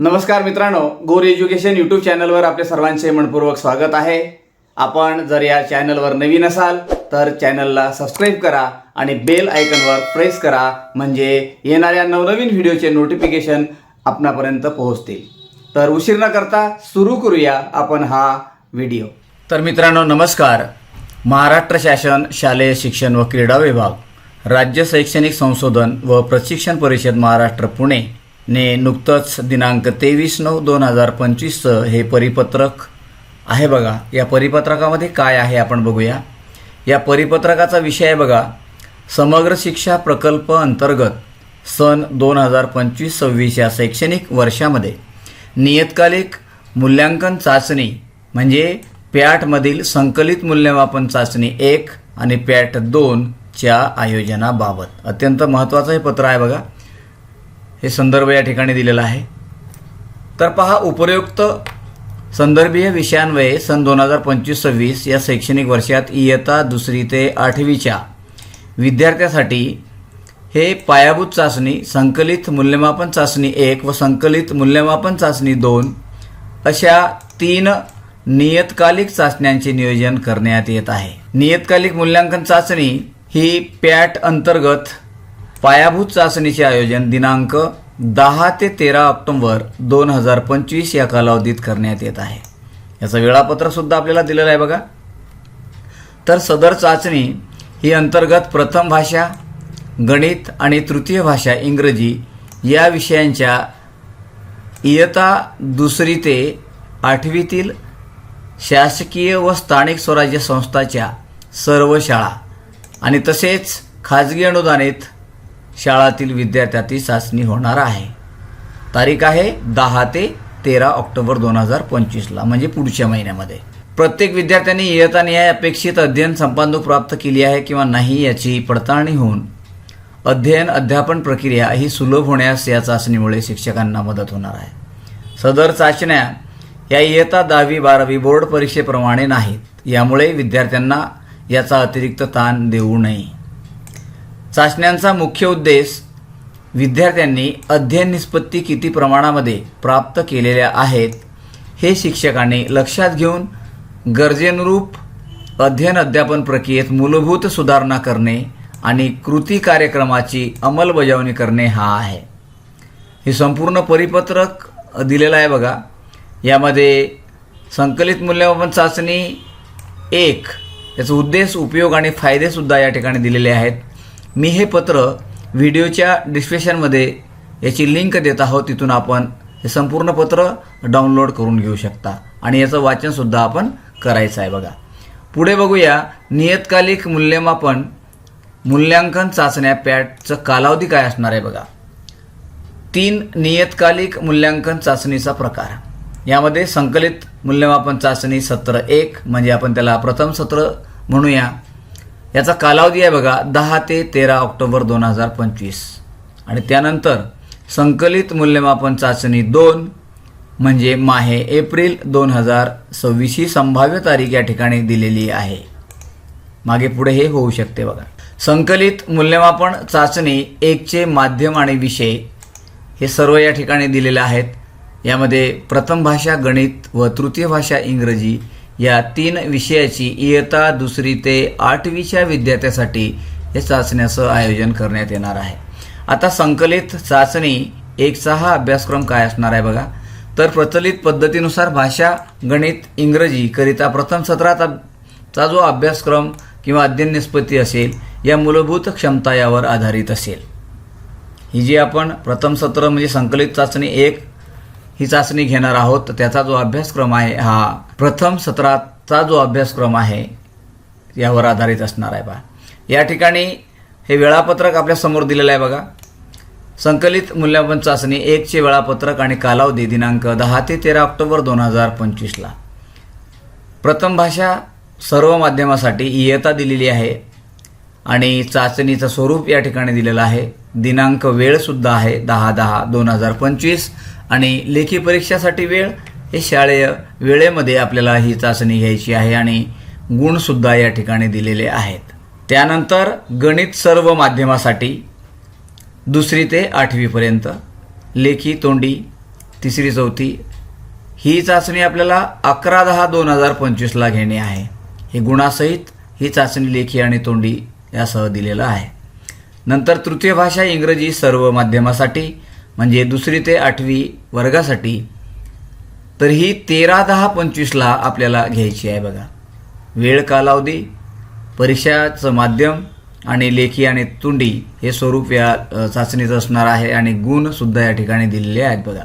नमस्कार मित्रांनो गोर एज्युकेशन यूट्यूब चॅनलवर आपले सर्वांचे मनपूर्वक स्वागत आहे. आपण जर या चॅनलवर नवीन असाल तर चॅनलला सबस्क्राईब करा आणि बेल आयकनवर प्रेस करा म्हणजे येणाऱ्या नवनवीन व्हिडिओचे नोटिफिकेशन आपणापर्यंत पोहोचतील. तर उशीर न करता सुरू करूया आपण हा व्हिडिओ तर मित्रांनो नमस्कार. महाराष्ट्र शासन शालेय शिक्षण व क्रीडा विभाग राज्य शैक्षणिक संशोधन व प्रशिक्षण परिषद महाराष्ट्र पुणे. ने नुकतंच दिनांक तेवीस नऊ दोन हजार पंचवीसचं हे परिपत्रक आहे बघा. या परिपत्रकामध्ये काय आहे आपण बघूया. या परिपत्रकाचा विषय आहे बघा. समग्र शिक्षा प्रकल्प अंतर्गत सन दोन हजार पंचवीस सव्वीस या शैक्षणिक वर्षामध्ये नियतकालिक मूल्यांकन चाचणी म्हणजे पॅटमधील संकलित मूल्यमापन चाचणी एक आणि पॅट दोनच्या आयोजनाबाबत. अत्यंत महत्त्वाचं हे पत्र आहे बघा. हे संदर्भ या ठिकाणी दिलेला आहे. तर पहा उपयुक्त संदर्भीय विषयांवये सन दोन हजार पंचवीस सव्वीस या शैक्षणिक वर्षात इयत्ता दुसरी ते आठवीच्या विद्यार्थ्यासाठी हे पायाभूत चाचणी संकलित मूल्यमापन चाचणी एक व संकलित मूल्यमापन चाचणी दोन अशा तीन नियतकालिक चाचण्यांचे नियोजन करण्यात येत आहे. नियतकालिक मूल्यांकन चाचणी ही पॅट अंतर्गत पायाभूत चाचणीचे आयोजन दिनांक दहा ते तेरा ऑक्टोबर दोन हजार पंचवीस या कालावधीत करण्यात येत आहे. याचं वेळापत्रक सुद्धा आपल्याला दिलेलं आहे बघा. तर सदर चाचणी ही अंतर्गत प्रथम भाषा गणित आणि तृतीय भाषा इंग्रजी या विषयांच्या इयता दुसरी ते आठवीतील शासकीय व स्थानिक स्वराज्य संस्थाच्या सर्व शाळा आणि तसेच खाजगी अनुदानित शाळातील विद्यार्थ्याची चाचणी होणार आहे. तारीख आहे दहा ते तेरा ऑक्टोबर दोन हजार पंचवीसला म्हणजे पुढच्या महिन्यामध्ये. प्रत्येक विद्यार्थ्यांनी इयत्तानिहाय अपेक्षित अध्ययन संपादन प्राप्त केली आहे किंवा नाही याची पडताळणी होऊन अध्ययन अध्यापन प्रक्रिया ही सुलभ होण्यास या चाचणीमुळे शिक्षकांना मदत होणार आहे. सदर चाचण्या या इयत्ता दहावी बारावी बोर्ड परीक्षेप्रमाणे नाहीत. यामुळे विद्यार्थ्यांना याचा अतिरिक्त ताण देऊ नये. चाचण्यांचा मुख्य उद्देश विद्यार्थ्यांनी अध्ययन निष्पत्ती किती प्रमाणामध्ये प्राप्त केलेल्या आहेत हे शिक्षकांनी लक्षात घेऊन गरजेनुरूप अध्ययन अध्यापन प्रक्रियेत मूलभूत सुधारणा करणे आणि कृती कार्यक्रमाची अंमलबजावणी करणे हा आहे. हे संपूर्ण परिपत्रक दिलेलं आहे बघा. यामध्ये संकलित मूल्यमापन चाचणी एक याचा उद्देश उपयोग आणि फायदेसुद्धा या ठिकाणी दिलेले आहेत. मी हे पत्र व्हिडिओच्या डिस्क्रिप्शनमध्ये याची लिंक देत आहोत तिथून आपण हे संपूर्ण पत्र डाउनलोड करून घेऊ शकता. आणि याचं वाचनसुद्धा आपण करायचं आहे बघा. पुढे बघूया नियतकालिक मूल्यमापन मूल्यांकन चाचण्या पॅटचं कालावधी काय असणार आहे बघा. तीन नियतकालिक मूल्यांकन चाचणीचा प्रकार. यामध्ये संकलित मूल्यमापन चाचणी सत्र एक म्हणजे आपण त्याला प्रथम सत्र म्हणूया. याचा कालावधी आहे बघा दहा ते तेरा ऑक्टोबर दोन हजार पंचवीस. आणि त्यानंतर संकलित मूल्यमापन चाचणी दोन म्हणजे माहे एप्रिल दोन हजार सव्वीस ही संभाव्य तारीख या ठिकाणी दिलेली आहे. मागे पुढे हे होऊ शकते बघा. संकलित मूल्यमापन चाचणी एकचे माध्यम आणि विषय हे सर्व या ठिकाणी दिलेले आहेत. यामध्ये प्रथम भाषा गणित व तृतीय भाषा इंग्रजी या तीन विषयाची इयत्ता दुसरी ते आठवीच्या विद्यार्थ्यासाठी या चाचण्याचं आयोजन करण्यात येणार आहे. आता संकलित चाचणी एकचा हा अभ्यासक्रम काय असणार आहे बघा. तर प्रचलित पद्धतीनुसार भाषा गणित इंग्रजीकरिता प्रथम सत्रात चा जो अभ्यासक्रम किंवा अध्ययन निष्पत्ती असेल या मूलभूत क्षमता यावर आधारित असेल. ही जी आपण प्रथम सत्र म्हणजे संकलित चाचणी एक ही चाचणी घेणार आहोत त्याचा जो अभ्यासक्रम आहे हा प्रथम सत्राचा जो अभ्यासक्रम आहे यावर आधारित असणार आहे बा. या ठिकाणी हे वेळापत्रक आपल्यासमोर दिलेलं आहे बघा. संकलित मूल्यांकन चाचणी एकचे वेळापत्रक आणि कालावधी दिनांक दहा ते तेरा ऑक्टोबर दोन हजार पंचवीसला. प्रथम भाषा सर्व माध्यमासाठी इयता दिलेली आहे आणि चाचणीचं स्वरूप या ठिकाणी दिलेलं आहे. दिनांक वेळसुद्धा आहे दहा दहा दोन हजार पंचवीस आणि लेखी परीक्षासाठी वेळ हे शाळेय वेळेमध्ये आपल्याला ही चाचणी घ्यायची आहे आणि गुणसुद्धा या ठिकाणी दिलेले आहेत. त्यानंतर गणित सर्व माध्यमासाठी दुसरी ते आठवीपर्यंत लेखी तोंडी तिसरी चौथी ही चाचणी आपल्याला अकरा दहा दोन हजार पंचवीसला घेणे आहे. हे गुणासहित ही चाचणी लेखी आणि तोंडी यासह दिलेलं आहे. नंतर तृतीय भाषा इंग्रजी सर्व माध्यमासाठी म्हणजे दुसरी ते आठवी वर्गासाठी तर ही तेरा दहा पंचवीसला आपल्याला घ्यायची आहे बघा. वेळ कालावधी परीक्षाचं माध्यम आणि लेखी आणि तुंडी हे स्वरूप या चाचणीचं असणार आहे आणि गुणसुद्धा या ठिकाणी दिलेले आहेत बघा.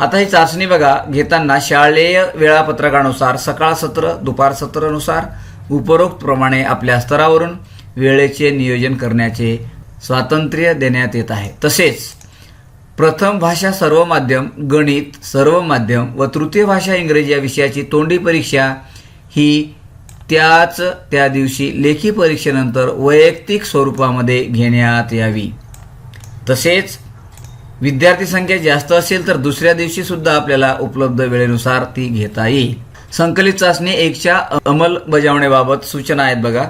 आता ही चाचणी बघा घेताना शालेय वेळापत्रकानुसार सकाळ सत्र दुपार सत्रानुसार उपरोक्त प्रमाणे आपल्या स्तरावरून वेळेचे नियोजन करण्याचे स्वातंत्र्य देण्यात येत आहे. तसेच प्रथम भाषा सर्व माध्यम गणित सर्व माध्यम व तृतीय भाषा इंग्रजी या विषयाची तोंडी परीक्षा ही त्याच त्या दिवशी लेखी परीक्षेनंतर वैयक्तिक स्वरूपामध्ये घेण्यात यावी. तसेच विद्यार्थी संख्या जास्त असेल तर दुसऱ्या दिवशी सुद्धा आपल्याला उपलब्ध वेळेनुसार ती घेता येईल. संकलित चाचणी एकच्या अंमलबजावणीबाबत सूचना आहेत बघा.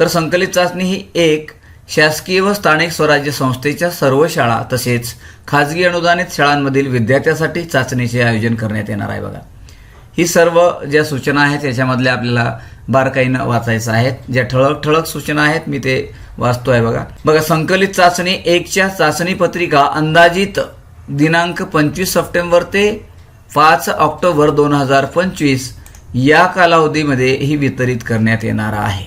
तर संकलित चाचणी ही एक शासकीय व स्थानिक स्वराज्य संस्थेच्या सर्व शाळा तसेच खाजगी अनुदानित शाळांमधील विद्यार्थ्यासाठी चाचणीचे आयोजन करण्यात येणार आहे बघा. ही सर्व ज्या सूचना आहेत याच्यामधल्या आपल्याला बारकाईनं वाचायचं आहेत. ज्या ठळक ठळक सूचना आहेत मी ते वाचतोय बघा. बघा संकलित चाचणी एकच्या चाचणी पत्रिका अंदाजित दिनांक पंचवीस सप्टेंबर ते पाच ऑक्टोबर दोन हजार पंचवीस या कालावधीमध्ये ही वितरित करण्यात येणार आहे.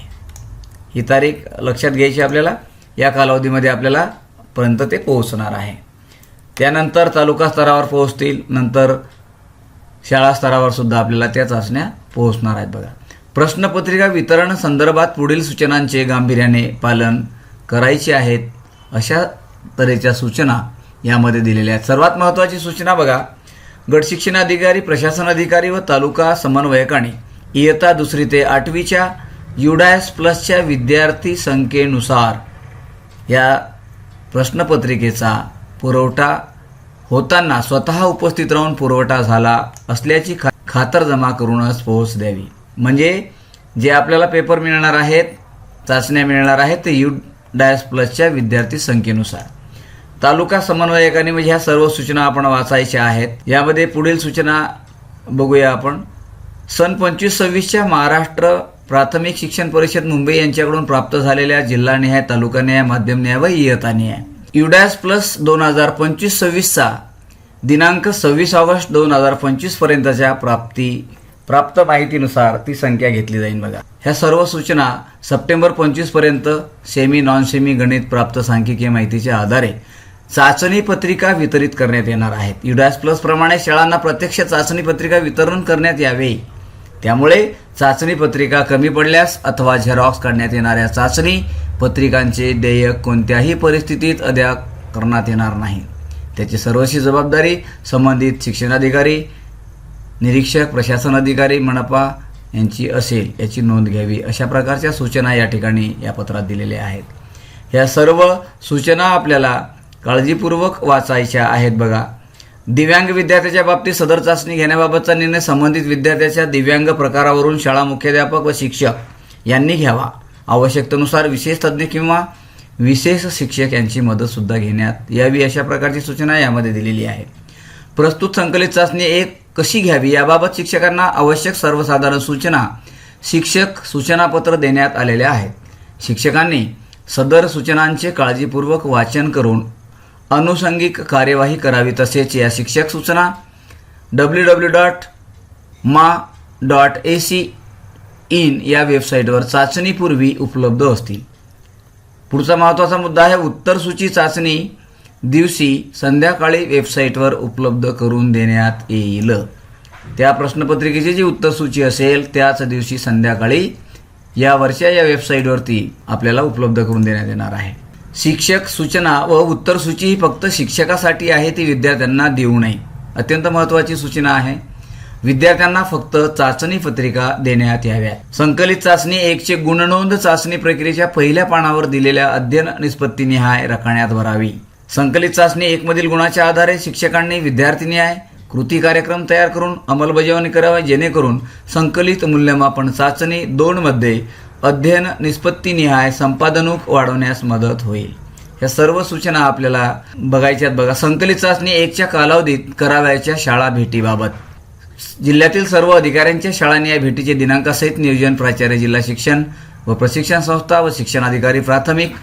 ही तारीख लक्षात घ्यायची आपल्याला? या कालावधीमध्ये आपल्याला पर्यंत ते पोहोचणार आहे. त्यानंतर तालुका स्तरावर पोहोचतील नंतर शाळा स्तरावर सुद्धा आपल्याला त्या चाचण्या पोहोचणार आहेत बघा. प्रश्नपत्रिका वितरण संदर्भात पुढील सूचनांचे गांभीर्याने पालन करायचे आहेत अशा तऱ्हेच्या सूचना यामध्ये दिलेल्या आहेत. सर्वात महत्त्वाची सूचना बघा. गट शिक्षणाधिकारी प्रशासन अधिकारी व तालुका समन्वयकांनी इयत्ता दुसरी ते आठवीच्या युडायस प्लसच्या विद्यार्थी संख्येनुसार या प्रश्नपत्रिकेचा पुरवठा होताना स्वतः उपस्थित राहून पुरवठा झाला असल्याची खा खातरजमा करूनच पोहोच द्यावी. म्हणजे जे आपल्याला पेपर मिळणार आहेत चाचण्या मिळणार आहेत ते यू डायस प्लसच्या विद्यार्थी संख्येनुसार. तालुका समन्वयकाने म्हणजे ह्या सर्व सूचना आपण वाचायच्या आहेत. यामध्ये पुढील सूचना बघूया आपण. सन पंचवीस सव्वीसच्या महाराष्ट्र प्राथमिक शिक्षण परिषद मुंबई यांच्याकडून प्राप्त झालेल्या जिल्हानिहाय तालुकानिहाय माध्यमनिहाय व इयतानिहाय युडॅस प्लस दोन हजार पंचवीस सव्वीसचा दिनांक सव्वीस ऑगस्ट दोन हजार पंचवीस पर्यंतच्या प्राप्ती प्राप्त माहितीनुसार ती संख्या घेतली जाईल बघा. ह्या सर्व सूचना सप्टेंबर पंचवीसपर्यंत सेमी नॉन सेमी गणित प्राप्त सांख्यिकीय माहितीच्या आधारे चाचणी पत्रिका वितरित करण्यात येणार आहेत. युडॅस प्लस प्रमाणे शाळांना प्रत्यक्ष चाचणी पत्रिका वितरण करण्यात यावे. त्यामुळे चाचणी पत्रिका कमी पडल्यास अथवा झेरॉक्स काढण्यात येणाऱ्या चाचणी पत्रिकांचे देयक कोणत्याही परिस्थितीत अद्या करण्यात येणार नाही. त्याची सर्वशी जबाबदारी संबंधित शिक्षणाधिकारी निरीक्षक प्रशासन अधिकारी मनपा यांची असेल याची नोंद घ्यावी अशा प्रकारच्या सूचना या ठिकाणी या पत्रात दिलेल्या आहेत. या सर्व सूचना आपल्याला काळजीपूर्वक वाचायच्या आहेत बघा. दिव्यांग विद्यार्थ्याच्या बाबतीत सदर चाचणी घेण्याबाबतचा निर्णय संबंधित विद्यार्थ्याच्या दिव्यांग प्रकारावरून शाळा मुख्याध्यापक व शिक्षक यांनी घ्यावा. आवश्यकतेनुसार विशेष तज्ज्ञ किंवा विशेष शिक्षक यांची मदतसुद्धा घेण्यात यावी अशा प्रकारची सूचना यामध्ये दिलेली आहे. प्रस्तुत संकलित चाचणी एक कशी घ्यावी याबाबत शिक्षकांना आवश्यक सर्वसाधारण सूचना शिक्षक सूचनापत्र देण्यात आलेल्या आहेत शिक्षकांनी सदर सूचनांचे काळजीपूर्वक वाचन करून अनुषंगिक कार्यवाही करावी तसेच या शिक्षक सूचना डब्ल्यू डब्ल्यू डॉट मा डॉट ए सी इन या वेबसाईटवर चाचणीपूर्वी उपलब्ध असतील. पुढचा महत्त्वाचा मुद्दा आहे उत्तर सूची चाचणी दिवशी संध्याकाळी वेबसाईटवर उपलब्ध करून देण्यात येईल. त्या प्रश्नपत्रिकेची जी उत्तरसूची असेल त्याच दिवशी संध्याकाळी या वर्षा या वेबसाईटवरती आपल्याला उपलब्ध करून देण्यात येणार आहे. शिक्षक सूचना व उत्तर सूची ही फक्त शिक्षकासाठी आहे ती विद्यार्थ्यांना देऊ नये. अत्यंत महत्त्वाची सूचना आहे. विद्यार्थ्यांना फक्त चाचणी पत्रिका देण्यात याव्यात. संकलित चाचणी एकचे गुणनोंद चाचणी प्रक्रियेच्या पहिल्या पानावर दिलेल्या अध्ययन निष्पत्तीनिहाय रखण्यात भरावी. संकलित चाचणी एक मधील गुणाच्या आधारे शिक्षकांनी विद्यार्थिनिहाय कृती कार्यक्रम तयार करून अंमलबजावणी करावी जेणेकरून संकलित मूल्यमापन चाचणी दोन मध्ये अध्ययन निष्पत्तीनिहाय संपादनूक वाढवण्यास मदत होईल. या सर्व सूचना आपल्याला बघायच्यात बघा. संकलित चाचणी एकच्या कालावधीत करावयाच्या शाळा भेटीबाबत. जिल्ह्यातील सर्व अधिकाऱ्यांच्या शाळांनी या भेटीचे दिनांकासहित नियोजन प्राचार्य जिल्हा शिक्षण व प्रशिक्षण संस्था व शिक्षणाधिकारी प्राथमिक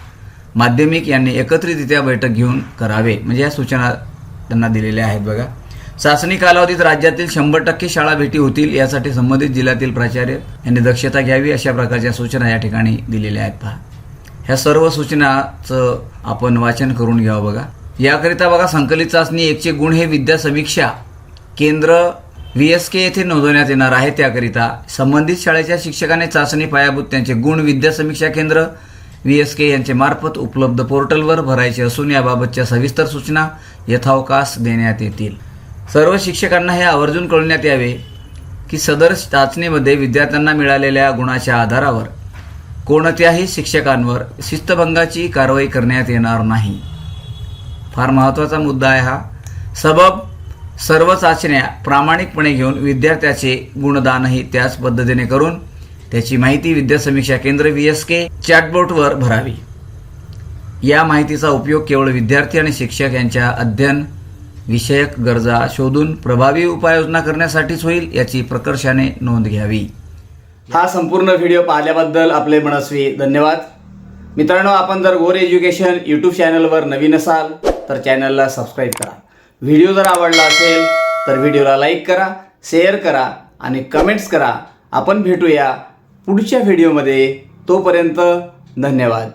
माध्यमिक यांनी एकत्रितरित्या बैठक घेऊन करावे. म्हणजे या सूचना त्यांना दिलेल्या आहेत बघा. चाचणी कालावधीत राज्यातील शंभर टक्के शाळा भेटी होतील यासाठी संबंधित जिल्ह्यातील प्राचार्य यांनी दक्षता घ्यावी अशा प्रकारच्या सूचना या ठिकाणी दिलेल्या आहेत. पहा. ह्या सर्व सूचनाचं आपण वाचन करून घ्यावं बघा. याकरिता बघा संकलित चाचणी एकचे गुण हे विद्या समीक्षा केंद्र व्ही एस के येथे नोंदवण्यात येणार आहे. त्याकरिता संबंधित शाळेच्या शिक्षकाने चाचणी पायाभूत त्यांचे गुण विद्या समीक्षा केंद्र व्ही एस के यांचे मार्फत उपलब्ध पोर्टलवर भरायचे असून याबाबतच्या सविस्तर सूचना यथावकाश देण्यात येतील. सर्व शिक्षकांना हे आवर्जून कळवण्यात यावे की सदर चाचणीमध्ये विद्यार्थ्यांना मिळालेल्या गुणाच्या आधारावर कोणत्याही शिक्षकांवर शिस्तभंगाची कारवाई करण्यात येणार नाही. फार महत्त्वाचा मुद्दा आहे हा. सबब सर्व चाचण्या प्रामाणिकपणे घेऊन विद्यार्थ्याचे गुणदानही त्याच पद्धतीने करून त्याची माहिती विद्यासमीक्षा केंद्र व्ही एस के चॅटबोटवर भरावी. या माहितीचा उपयोग केवळ विद्यार्थी आणि शिक्षक यांच्या अध्ययन विषयक गरजा शोधून प्रभावी उपाययोजना करण्यासाठीच होईल याची प्रकर्षाने नोंद घ्यावी. हा संपूर्ण व्हिडिओ पाहिल्याबद्दल आपले मनस्वी धन्यवाद. मित्रांनो आपण जर गोर एज्युकेशन यूट्यूब चॅनलवर नवीन असाल तर चॅनलला सबस्क्राईब करा. व्हिडिओ जर आवडला असेल तर व्हिडिओला लाईक करा शेअर करा आणि कमेंट्स करा. आपण भेटूया पुढच्या व्हिडिओमध्ये. तोपर्यंत धन्यवाद.